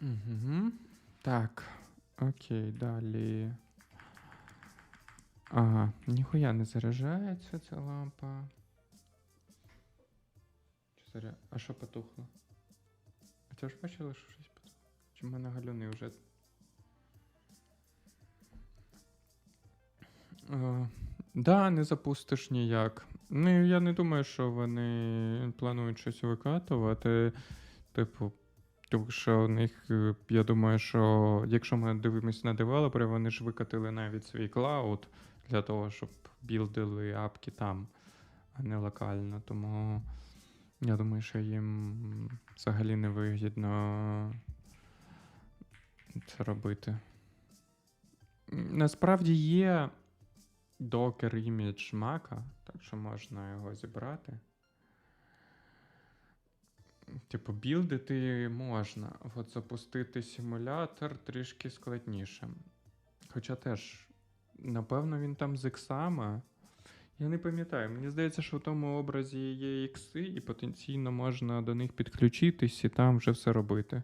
Угу. Так. Окей, далі. Ага, ніхуя не заряджається ця лампа. Чи заря... А що потухло? А це ж бачили, що щось потухло? Чи в мене галюни вже. Е, да, не запустиш ніяк. Ну, я не думаю, що вони планують щось викатувати. Типу, тому що у них, е, я думаю, що якщо ми дивимося на девелопери, вони ж викатили навіть свій клауд для того, щоб білдили апки там, а не локально. Тому я думаю, що їм взагалі не вигідно це робити. Насправді є докер імідж Мака, так що можна його зібрати. Типу, білдити можна. От запустити симулятор трішки складніше. Хоча теж, напевно, він там з іксами. Я не пам'ятаю. Мені здається, що в тому образі є ікси, і потенційно можна до них підключитись і там вже все робити.